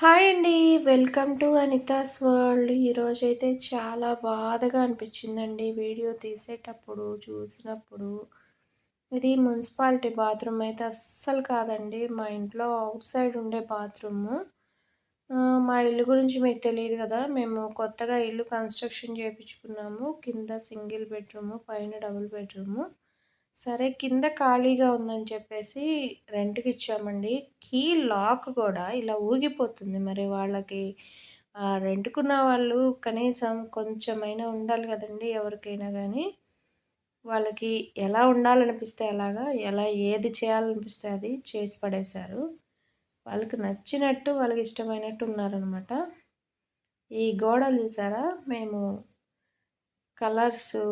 Hi అండి. Welcome to Anitha's world. ఈరోజు అయితే చాలా బాధగా అనిపించిందండి వీడియో తీసేటప్పుడు చూసినప్పుడు. ఇది మున్సిపాలిటీ బాత్రూమ్ అయితే అస్సలు కాదండి. మా ఇంట్లో అవుట్ సైడ్ ఉండే బాత్రూము. మా ఇల్లు గురించి మీకు తెలియదు కదా. మేము కొత్తగా ఇల్లు కన్స్ట్రక్షన్ చేయించుకున్నాము కింద సింగిల్ బెడ్రూము పైన డబుల్ బెడ్రూము. సరే కింద ఖాళీగా ఉందని చెప్పేసి రెంట్కి ఇచ్చామండి. కీ లాక్ కూడా ఇలా ఊగిపోతుంది. మరి వాళ్ళకి రెంట్కున్న వాళ్ళు కనీసం కొంచెమైనా ఉండాలి కదండి ఎవరికైనా కానీ వాళ్ళకి ఎలా ఉండాలనిపిస్తే అలాగా ఎలా ఏది చేయాలనిపిస్తే అది చేసి పడేశారు. వాళ్ళకి నచ్చినట్టు వాళ్ళకి ఇష్టమైనట్టు ఉన్నారనమాట. ఈ గోడలు చూసారా? మేము కలర్సు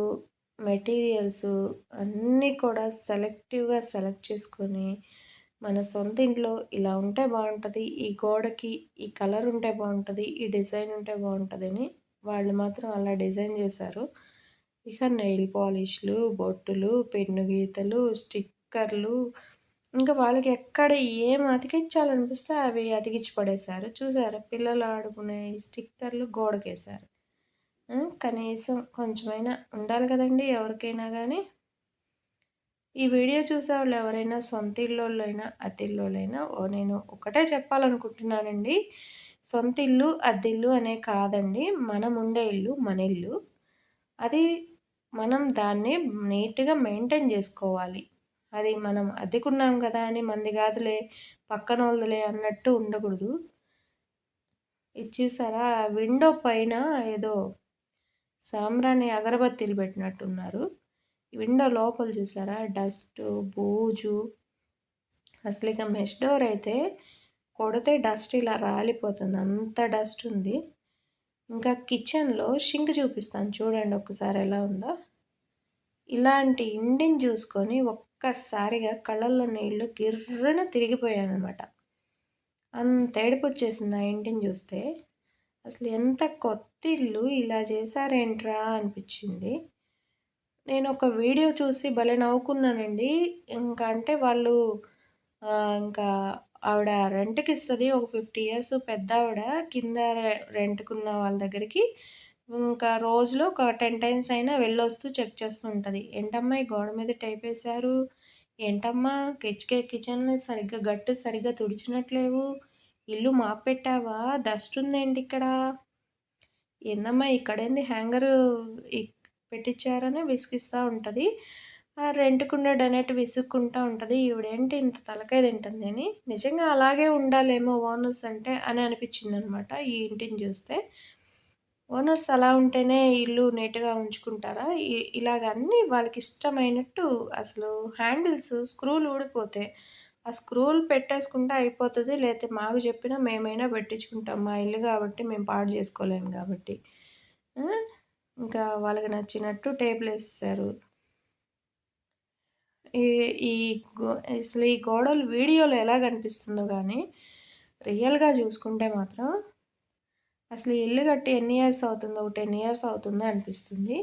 మెటీరియల్స్ అన్నీ కూడా సెలెక్టివ్గా సెలెక్ట్ చేసుకొని మన సొంత ఇంట్లో ఇలా ఉంటే బాగుంటుంది ఈ గోడకి ఈ కలర్ ఉంటే బాగుంటుంది ఈ డిజైన్ ఉంటే బాగుంటుంది అని వాళ్ళు మాత్రం అలా డిజైన్ చేశారు. ఇక నెయిల్ పాలిష్లు బొట్టులు పెన్ను గీతలు స్టిక్కర్లు ఇంకా వాళ్ళకి ఎక్కడ ఏం అతికించాలనిపిస్తే అవి అతికించి పడేశారు. చూసారా? పిల్లలు ఆడుకునే స్టిక్కర్లు గోడకేశారు. కనీసం కొంచెమైనా ఉండాలి కదండి ఎవరికైనా కానీ ఈ వీడియో చూసేవాళ్ళు ఎవరైనా సొంత ఇల్లోళ్ళైనా ఓ నేను ఒకటే చెప్పాలనుకుంటున్నానండి. సొంత ఇల్లు అద్దెల్లు అనే కాదండి మనం ఉండే ఇల్లు మన ఇల్లు. అది మనం దాన్ని నీట్గా మెయింటైన్ చేసుకోవాలి. అది మనం అద్దెకున్నాం కదా అని మంది కాదులే పక్కన వాళ్ళులే అన్నట్టు ఉండకూడదు. ఇది చూసారా? విండో పైన ఏదో సాంబ్రాణి అగరబత్తీలు పెట్టినట్టున్నారు. విండో లోపల చూసారా? డస్ట్ బూజు. అసలు ఇక మెష్ డోర్ అయితే కొడితే డస్ట్ ఇలా రాలిపోతుంది. అంత డస్ట్ ఉంది. ఇంకా కిచెన్లో షింక్ చూపిస్తాను. చూడండి ఒక్కసారి ఎలా ఉందో. ఇలాంటి ఇండిని చూసుకొని ఒక్కసారిగా కళ్ళల్లో నీళ్ళు గిర్రన తిరిగిపోయాను అనమాట అంత ఏడుపు వచ్చేసింది ఆ ఇంటిని చూస్తే. అసలు ఎంత కొత్త ఇల్లు ఇలా చేశారేంట్రా అనిపించింది. నేను ఒక వీడియో చూసి భలే నవ్వుకున్నానండి. ఇంకా అంటే వాళ్ళు ఇంకా ఆవిడ రెంట్కి ఇస్తుంది ఒక ఫిఫ్టీ ఇయర్స్ పెద్ద ఆవిడ కింద రెంట్కున్న వాళ్ళ దగ్గరికి. ఇంకా రోజులో ఒక టెన్ టైమ్స్ అయినా వెళ్ళొస్తూ చెక్ చేస్తూ ఉంటుంది. ఏంటమ్మా ఈ గోడ మీద టైప్ వేశారు? ఏంటమ్మా కిచె కిచెన్ సరిగ్గా గట్టు సరిగ్గా తుడిచినట్లేవు? ఇల్లు మాపెట్టావా? పెట్టావా డస్ట్ ఉందేంటి ఇక్కడ? ఏందమ్మా ఇక్కడేంది హ్యాంగరు పెట్టించారని విసిగిస్తూ ఉంటుంది. ఆ రెంట్కుండే డనెట్ విసుక్కుంటూ ఉంటుంది. ఈవిడేంటి ఇంత తలకాయ తింటుంది అని. నిజంగా అలాగే ఉండాలేమో ఓనర్స్ అంటే అని అనిపించింది అనమాట ఈ ఇంటిని చూస్తే. ఓనర్స్ అలా ఉంటేనే ఇల్లు నీట్గా ఉంచుకుంటారా? ఇలాగ అన్నీ వాళ్ళకి ఇష్టమైనట్టు అసలు హ్యాండిల్స్ స్క్రూలు ఊడిపోతే ఆ స్క్రూలు పెట్టేసుకుంటే అయిపోతుంది లేకపోతే మాకు చెప్పినా మేమైనా పెట్టించుకుంటాం. మా ఇల్లు కాబట్టి మేము పాడు చేసుకోలేము కాబట్టి. ఇంకా వాళ్ళకి నచ్చినట్టు టేబుల్ వేసేసారు ఈ ఈ అసలు ఈ గోడలు వీడియోలో ఎలా కనిపిస్తుందో కానీ రియల్గా చూసుకుంటే మాత్రం అసలు ఇల్లు కట్టి ఎన్ని ఇయర్స్ అవుతుందో ఒక టెన్ ఇయర్స్ అవుతుందో అనిపిస్తుంది.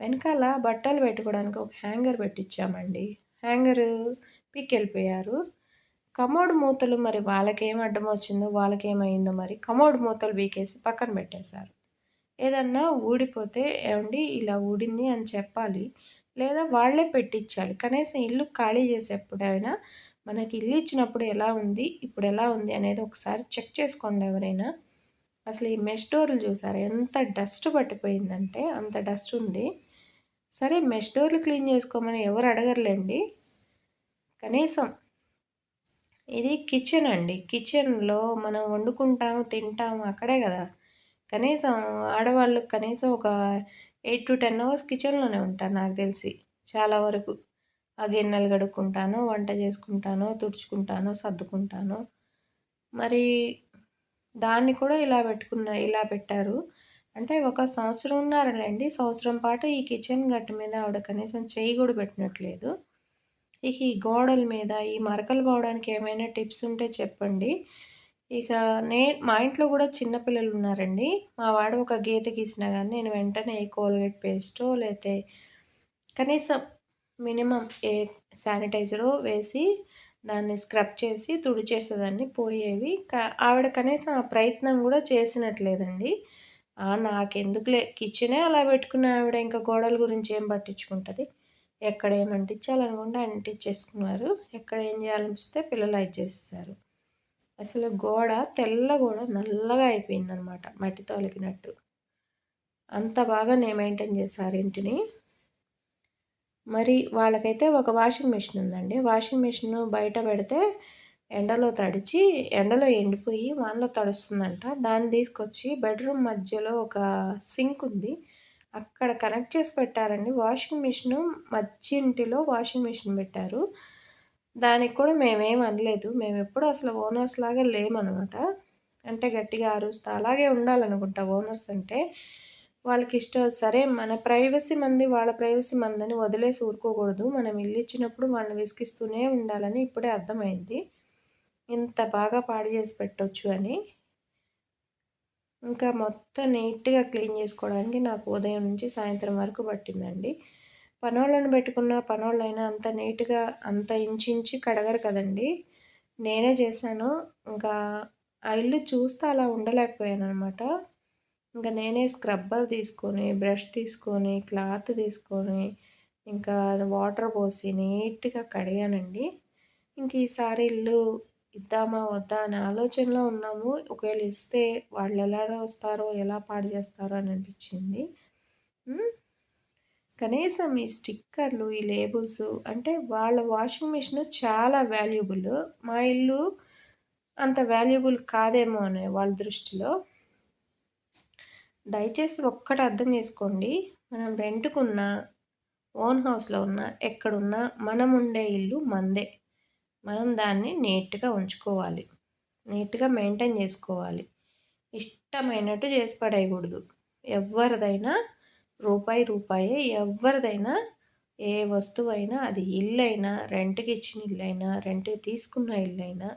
వెనకాల బట్టలు పెట్టుకోవడానికి ఒక హ్యాంగర్ పెట్టించామండి. హ్యాంగర్ పిక్ వెళ్ళిపోయారు కమోడ్ మూతలు మరి వాళ్ళకేం అడ్డం వచ్చిందో వాళ్ళకేమైందో మరి కమోడ్ మూతలు బీకేసి పక్కన పెట్టేశారు. ఏదన్నా ఊడిపోతే ఏమండి ఇలా ఊడింది అని చెప్పాలి లేదా వాళ్ళే పెట్టించాలి కనీసం ఇల్లు ఖాళీ చేసేప్పుడైనా మనకి ఇల్లు ఇచ్చినప్పుడు ఎలా ఉంది ఇప్పుడు ఎలా ఉంది అనేది ఒకసారి చెక్ చేసుకోండి ఎవరైనా. అసలు ఈ మెష్ డోర్లు చూసారు ఎంత డస్ట్ పట్టిపోయిందంటే అంత డస్ట్ ఉంది. సరే మెష్ డోర్లు క్లీన్ చేసుకోమని ఎవరు అడగరులేండి. కనీసం ఇది కిచెన్ అండి. కిచెన్లో మనం వండుకుంటాం తింటాం అక్కడే కదా. కనీసం ఆడవాళ్ళు కనీసం ఒక ఎయిట్ టు టెన్ అవర్స్ కిచెన్లోనే ఉంటాను నాకు తెలిసి. చాలా వరకు. ఆ గిన్నెలు కడుక్కుంటాను వంట చేసుకుంటాను తుడుచుకుంటాను సర్దుకుంటాను. మరి దాన్ని కూడా ఇలా పెట్టుకున్న ఇలా పెట్టారు. అంటే ఒక సంవత్సరం ఉన్నారండి సంవత్సరం పాటు ఈ కిచెన్ గట్టు మీద ఆవిడ కనీసం చేయి కూడా పెట్టినట్లేదు. ఇక ఈ గోడల మీద ఈ మరకలు పోవడానికి ఏమైనా టిప్స్ ఉంటే చెప్పండి. ఇక నే మా ఇంట్లో కూడా చిన్నపిల్లలు ఉన్నారండి. మా వాడు ఒక గీత గీసినా కానీ నేను వెంటనే కోల్గేట్ పేస్టో లేతే కనీసం మినిమం ఏ శానిటైజరో వేసి దాన్ని స్క్రబ్ చేసి తుడిచేసేదాన్ని పోయేవి. ఆవిడ కనీసం ఆ ప్రయత్నం కూడా చేసినట్లేదండి. నాకెందుకులే కిచెనే అలా పెట్టుకున్న ఆవిడ ఇంకా గోడల గురించి ఏం పట్టించుకుంటుంది? ఎక్కడ ఏం అంటించాలనుకుంటే అంటించేసుకున్నారు ఎక్కడ ఏం చేయాలనిపిస్తే పిల్లలు అది చేసేసారు. అసలు గోడ తెల్ల గోడ నల్లగా అయిపోయిందనమాట మట్టి తొలగినట్టు అంత బాగా నేను మెయింటైన్ చేశారు ఇంటిని మరి వాళ్ళకైతే ఒక వాషింగ్ మిషన్ ఉందండి. వాషింగ్ మిషన్ బయట పెడితే ఎండలో తడిచి ఎండలో ఎండిపోయి వానలో తడుస్తుందంట. దాన్ని తీసుకొచ్చి బెడ్రూమ్ మధ్యలో ఒక సింక్ ఉంది. అక్కడ కనెక్ట్ చేసి పెట్టారండి. వాషింగ్ మిషన్ మధ్య ఇంటిలో వాషింగ్ మిషన్ పెట్టారు. దానికి కూడా మేమేం అనలేదు. మేము ఎప్పుడు అసలు ఓనర్స్ లాగా లేమనమాట. అంటే గట్టిగా అరుస్తా అలాగే ఉండాలనుకుంటా ఓనర్స్ అంటే. వాళ్ళకి ఇష్టం సరే మన ప్రైవసీ మంది వాళ్ళ ప్రైవసీ మందని వదిలేసి ఊరుకోకూడదు. మనం ఇల్లు ఇచ్చినప్పుడు వాళ్ళని విసిగిస్తూనే ఉండాలని ఇప్పుడే అర్థమైంది. ఇంత బాగా పాడు చేసి పెట్టవచ్చు అని. ఇంకా మొత్తం నీట్గా క్లీన్ చేసుకోవడానికి నాకు ఉదయం నుంచి సాయంత్రం వరకు పట్టిందండి. పనోళ్ళని పెట్టుకున్న పనోళ్ళైనా అంత నీట్గా అంత ఇంచించి కడగరు కదండి. నేనే చేశాను. ఇంకా ఆ ఇల్లు చూస్తే అలా ఉండలేకపోయాను అనమాట ఇంకా నేనే స్క్రబ్బర్ తీసుకొని బ్రష్ తీసుకొని క్లాత్ తీసుకొని ఇంకా వాటర్ పోసి నీట్గా కడిగానండి. ఇంక ఈసారి ఇల్లు ఇద్దామా వద్దా అనే ఆలోచనలో ఉన్నాము. ఒకవేళ ఇస్తే వాళ్ళు ఎలా వస్తారో ఎలా పాడు చేస్తారో అని అనిపించింది. కనీసం ఈ స్టిక్కర్లు ఈ లేబుల్స్ అంటే వాళ్ళ వాషింగ్ మిషన్ చాలా వాల్యుబుల్. మా ఇల్లు అంత వాల్యుబుల్ కాదేమో అనే వాళ్ళ దృష్టిలో. దయచేసి ఒక్కటి అర్థం చేసుకోండి. మనం రెంట్కున్న ఓన్ హౌస్లో ఉన్న ఎక్కడున్నా మనం ఉండే ఇల్లు మందే. మనం దాన్ని నీట్గా ఉంచుకోవాలి. నీట్గా మెయింటైన్ చేసుకోవాలి. ఇష్టమైనట్టు చేసి పడేయకూడదు. ఎవరిదైనా రూపాయి రూపాయి ఎవరిదైనా ఏ వస్తువైనా అది ఇల్లైనా రెంట్కి ఇచ్చిన ఇల్లు అయినా రెంట్కి తీసుకున్న ఇల్లైనా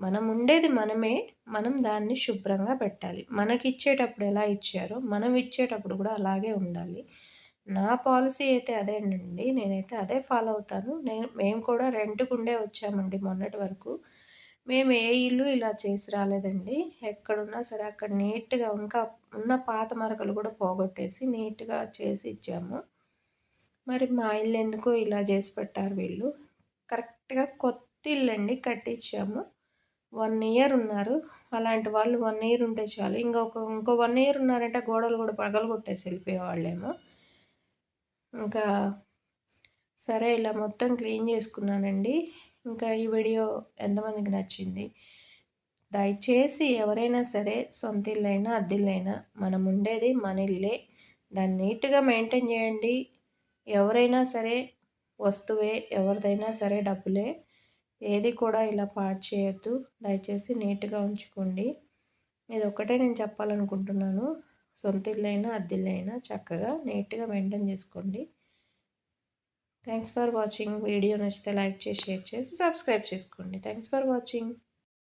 మనం ఉండేది మనమే మనం దాన్ని శుభ్రంగా పెట్టాలి. మనకి ఇచ్చేటప్పుడు ఎలా ఇచ్చారో మనం ఇచ్చేటప్పుడు కూడా అలాగే ఉండాలి. నా పాలసీ అయితే అదేనండి నేనైతే అదే ఫాలో అవుతాను. నేను మేము కూడా రెంట్కుండే వచ్చామండి మొన్నటి వరకు. మేము ఏ ఇల్లు ఇలా చేసి రాలేదండి. ఎక్కడున్నా సరే అక్కడ నీట్గా ఇంకా ఉన్న పాత మరకలు కూడా పోగొట్టేసి నీట్గా చేసి ఇచ్చాము. మరి మా ఇల్లు ఎందుకో ఇలా చేసి పెట్టారు వీళ్ళు. కరెక్ట్గా కొత్త ఇల్లు అండి కట్టించాము వన్ ఇయర్ ఉన్నారు. అలాంటి వాళ్ళు వన్ ఇయర్ ఉంటే చాలు. ఇంకొక ఇంకో వన్ ఇయర్ ఉన్నారంటే గోడలు కూడా పగలగొట్టేసి వెళ్ళిపోయే వెళ్ళిపోయేవాళ్ళేమో. ఇంకా సరే ఇలా మొత్తం క్లీన్ చేసుకున్నానండి. ఇంకా ఈ వీడియో ఎంతమందికి నచ్చింది? దయచేసి ఎవరైనా సరే సొంత ఇల్లైనా అద్దిల్లైనా మనం ఉండేది మన ఇల్లే. దాన్ని నీట్గా మెయింటైన్ చేయండి. ఎవరైనా సరే వస్తువే ఎవరిదైనా సరే డబ్బులే. ఏది కూడా ఇలా పాడు చేయొద్దు. దయచేసి నీట్గా ఉంచుకోండి. ఇది ఒక్కటే నేను చెప్పాలనుకుంటున్నాను. సొంత ఇల్లైనా అద్దిల్లైనా చక్కగా నీట్గా మెయింటైన్ చేసుకోండి. Thanks for watching. వీడియో నచ్చితే లైక్ చేసి షేర్ చేసి సబ్స్క్రైబ్ చేసుకోండి. Thanks for watching.